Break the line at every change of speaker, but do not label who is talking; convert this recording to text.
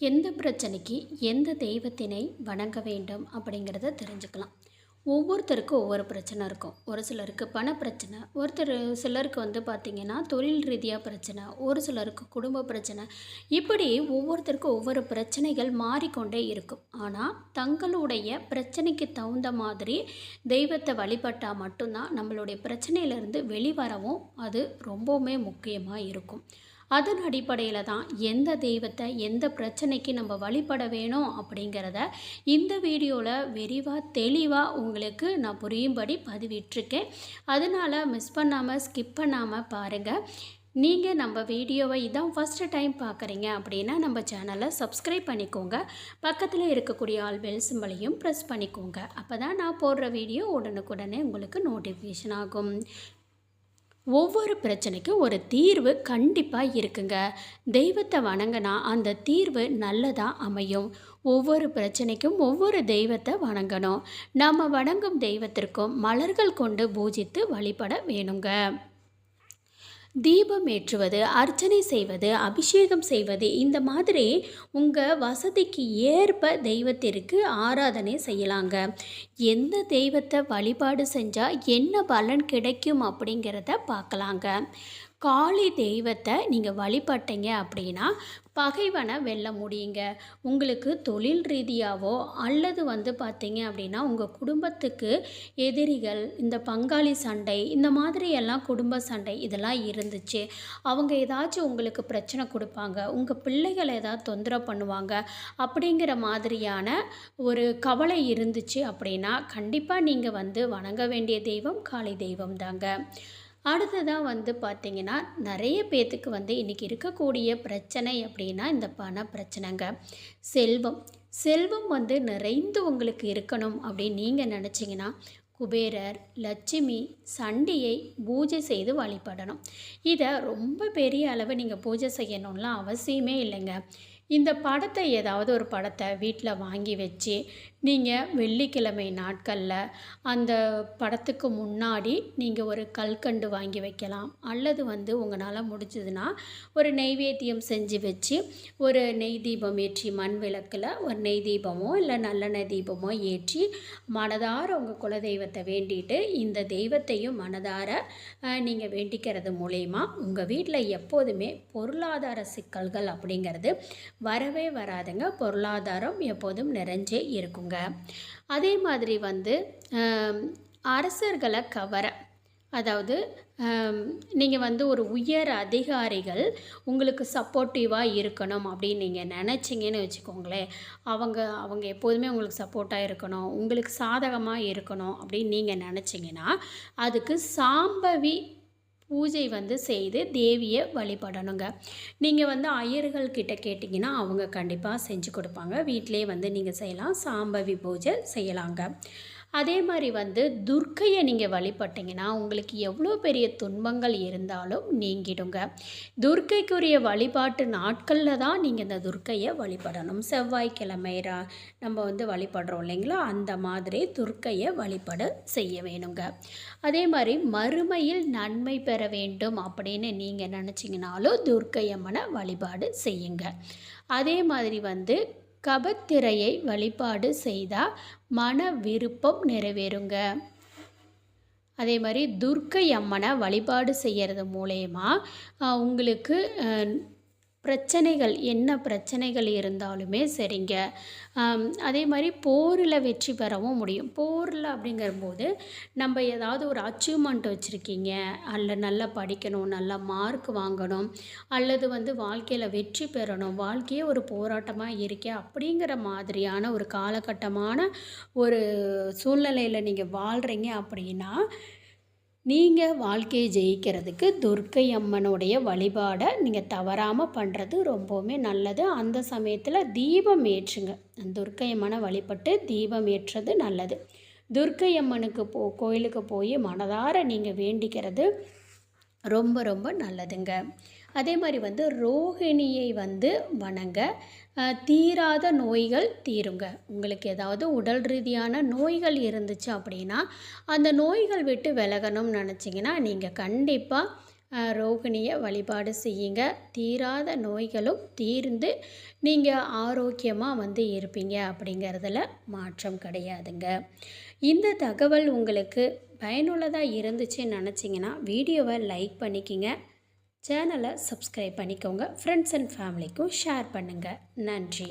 எந்த பிரச்சனைக்கு எந்த தெய்வத்தினை வணங்க வேண்டும் அப்படிங்கிறத தெரிஞ்சுக்கலாம். ஒவ்வொருத்தருக்கும் ஒவ்வொரு பிரச்சனை இருக்கும். ஒரு சிலருக்கு பண பிரச்சனை ஒருத்தர் சிலருக்கு வந்து பார்த்திங்கன்னா தொழில் ரீதியாக பிரச்சனை ஒரு சிலருக்கு குடும்ப பிரச்சனை. இப்படி ஒவ்வொருத்தருக்கும் ஒவ்வொரு பிரச்சனைகள் மாறிக்கொண்டே இருக்கும். ஆனால் தங்களுடைய பிரச்சனைக்கு தகுந்த மாதிரி தெய்வத்தை வழிபட்டால் மட்டும்தான் நம்மளுடைய பிரச்சனையிலேருந்து வெளிவரவும் அது ரொம்பவுமே முக்கியமாக இருக்கும். அதன் அடிப்படையில் தான் எந்த தெய்வத்தை எந்த பிரச்சனைக்கு நம்ம வழிபட வேணும் அப்படிங்கிறத இந்த வீடியோவில் விரிவாக தெளிவாக உங்களுக்கு நான் புரியும்படி பதிவிட்டிருக்கேன். அதனால் மிஸ் பண்ணாமல் ஸ்கிப் பண்ணாமல் பாருங்கள் நீங்கள் நம்ம வீடியோவை இதான் ஃபஸ்ட்டு டைம் பார்க்குறீங்க அப்படின்னா நம்ம சேனலை சப்ஸ்கிரைப் பண்ணிக்கோங்க. பக்கத்தில் இருக்கக்கூடிய ஆல் பெல் சிம்பளையும் ப்ரெஸ் பண்ணிக்கோங்க. அப்போ தான் நான் போடுற வீடியோ உடனுக்குடனே உங்களுக்கு நோட்டிஃபிகேஷன் ஆகும். ஒவ்வொரு பிரச்சனைக்கும் ஒரு தீர்வு கண்டிப்பாக இருக்குங்க. தெய்வத்தை வணங்கினா அந்த தீர்வு நல்லதாக அமையும். ஒவ்வொரு பிரச்சனைக்கும் ஒவ்வொரு தெய்வத்தை வணங்கணும். நம்ம வணங்கும் தெய்வத்திற்கும் மலர்கள் கொண்டு பூஜித்து வழிபட வேணுங்க. தீபம் ஏற்றுவது அர்ச்சனை செய்வது அபிஷேகம் செய்வது இந்த மாதிரி உங்கள் வசதிக்கு ஏற்ப தெய்வத்திற்கு ஆராதனை செய்யலாங்க. எந்த தெய்வத்தை வழிபாடு செஞ்சால் என்ன பலன் கிடைக்கும் அப்படிங்கிறத பார்க்கலாங்க. காளி தெய்வத்தை நீங்கள் வழிபட்டீங்க அப்படின்னா பகைவனை வெல்ல முடியுங்க. உங்களுக்கு தொழில் ரீதியாகவோ அல்லது வந்து பார்த்தீங்க அப்படின்னா உங்கள் குடும்பத்துக்கு எதிரிகள் இந்த பங்காளி சண்டை இந்த மாதிரி எல்லாம் குடும்ப சண்டை இதெல்லாம் இருந்துச்சு. அவங்க ஏதாச்சும் உங்களுக்கு பிரச்சனை கொடுப்பாங்க. உங்கள் பிள்ளைகளை ஏதாவது தொந்தரவு பண்ணுவாங்க. அப்படிங்கிற மாதிரியான ஒரு கவலை இருந்துச்சு அப்படின்னா கண்டிப்பாக நீங்கள் வந்து வணங்க வேண்டிய தெய்வம் காளி தெய்வம் தாங்க. அடுத்ததாக வந்து பார்த்திங்கன்னா நிறைய பேர்த்துக்கு வந்து இன்றைக்கி இருக்கக்கூடிய பிரச்சனை அப்படின்னா இந்த பண பிரச்சனைங்க. செல்வம். செல்வம் வந்து நிறைந்து உங்களுக்கு இருக்கணும் அப்படின்னு நீங்கள் நினச்சிங்கன்னா குபேரர் லட்சுமி சண்டியை பூஜை செய்து வழிபடணும். இதை ரொம்ப பெரிய அளவு நீங்கள் பூஜை செய்யணும்லாம் அவசியமே இல்லைங்க. இந்த படத்தை ஏதாவது ஒரு படத்தை வீட்டில் வாங்கி வச்சு நீங்கள் வெள்ளிக்கிழமை நாட்களில் அந்த படத்துக்கு முன்னாடி நீங்கள் ஒரு கல்கண்டு வாங்கி வைக்கலாம். அல்லது வந்து உங்களால் முடிஞ்சதுன்னா ஒரு நெய்வேத்தியம் செஞ்சு வச்சு ஒரு நெய் தீபம் ஏற்றி மண் விளக்கில் ஒரு நெய் தீபமோ இல்லை நல்லெண்ணெய் தீபமோ ஏற்றி மனதார உங்கள் குலதெய்வத்தை வேண்டிட்டு இந்த தெய்வத்தையும் மனதார நீங்கள் வேண்டிக்கிறது மூலயமா உங்கள் வீட்டில் எப்போதுமே பொருளாதார சிக்கல்கள் அப்படிங்கிறது வரவே வராதுங்க. பொருளாதாரம் எப்போதும் நிறைஞ்சே இருக்குங்க. அதே மாதிரி வந்து அரசர்களை கவர அதாவது நீங்கள் வந்து ஒரு உயர் அதிகாரிகள் உங்களுக்கு சப்போர்ட்டிவாக இருக்கணும் அப்படின்னு நீங்கள் நினச்சிங்கன்னு வச்சுக்கோங்களேன். அவங்க அவங்க எப்போதுமே உங்களுக்கு சப்போர்ட்டாக இருக்கணும். உங்களுக்கு சாதகமாக இருக்கணும் அப்படின்னு நீங்கள் நினச்சிங்கன்னா அதுக்கு சாம்பவி பூஜை வந்து செய்து தேவியை வழிபடணுங்க. நீங்கள் வந்து ஐயர்கள் கிட்ட கேட்டிங்கன்னா அவங்க கண்டிப்பாக செஞ்சு கொடுப்பாங்க. வீட்டிலே வந்து நீங்கள் செய்யலாம். சாம்பவி பூஜை செய்யலாங்க. அதே மாதிரி வந்து துர்க்கையை நீங்கள் வழிபட்டிங்கன்னா உங்களுக்கு எவ்வளோ பெரிய துன்பங்கள் இருந்தாலும் நீங்கிடுங்க. துர்க்கைக்குரிய வழிபாட்டு நாட்களில் தான் நீங்கள் இந்த துர்க்கையை வழிபடணும். செவ்வாய்க்கிழமை நம்ம வந்து வழிபடுறோம் இல்லைங்களா? அந்த மாதிரி துர்க்கையை வழிபட செய்ய வேணுங்க. அதே மாதிரி மறுமையில் நன்மை பெற வேண்டும் அப்படின்னு நீங்கள் நினச்சிங்கனாலும் துர்க்கையம்மனை வழிபாடு செய்யுங்க. அதே மாதிரி வந்து கபத்திரையை வழிபாடு செய்தால் மன விருப்பம் நிறைவேறுங்க. அதே மாதிரி துர்க்கை அம்மனை வழிபாடு செய்கிறது மூலயமா உங்களுக்கு பிரச்சனைகள் என்ன பிரச்சனைகள் இருந்தாலுமே சரிங்க. அதே மாதிரி போரில் வெற்றி பெறவும் முடியும். போரில் அப்படிங்கிறபோது நம்ம ஏதாவது ஒரு அச்சீவ்மெண்ட் வச்சுருக்கீங்க. அல்ல நல்லா படிக்கணும் நல்லா மார்க் வாங்கணும் அல்லது வந்து வாழ்க்கையில் வெற்றி பெறணும் வாழ்க்கையே ஒரு போராட்டமாக இருக்கே அப்படிங்கிற மாதிரியான ஒரு காலகட்டமான ஒரு சூழ்நிலையில் நீங்கள் வாழ்கிறீங்க அப்படின்னா நீங்கள் வாழ்க்கையை ஜெயிக்கிறதுக்கு துர்க்கை அம்மனுடைய வழிபாடை நீங்கள் தவறாமல் பண்ணுறது ரொம்பவுமே நல்லது. அந்த சமயத்தில் தீபம் ஏற்றுங்க. துர்க்கை அம்மனை வழிபட்டு தீபம் ஏற்றுறது நல்லது. துர்க்கை அம்மனுக்கு போ கோயிலுக்கு போய் மனதார நீங்கள் வேண்டிக்கிறது ரொம்ப ரொம்ப நல்லதுங்க. அதே மாதிரி வந்து ரோகிணியை வந்து வணங்க தீராத நோய்கள் தீருங்க. உங்களுக்கு ஏதாவது உடல் ரீதியான நோய்கள் இருந்துச்சு அப்படின்னா அந்த நோய்கள் விட்டு விலகணும்னு நினச்சிங்கன்னா நீங்கள் கண்டிப்பாக ரோகிணியை வழிபாடு செய்யுங்க. தீராத நோய்களும் தீர்ந்து நீங்கள் ஆரோக்கியமாக வந்து இருப்பீங்க அப்படிங்கிறதுல மாற்றம் கிடையாதுங்க. இந்த தகவல் உங்களுக்கு பயனுள்ளதாக இருந்துச்சுன்னு நினச்சிங்கன்னா வீடியோவை லைக் பண்ணிக்கிங்க. சேனலை சப்ஸ்கிரைப் பண்ணிக்கோங்க. ஃப்ரெண்ட்ஸ் அண்ட் ஃபேமிலிக்கும் ஷேர் பண்ணுங்கள் நன்றி.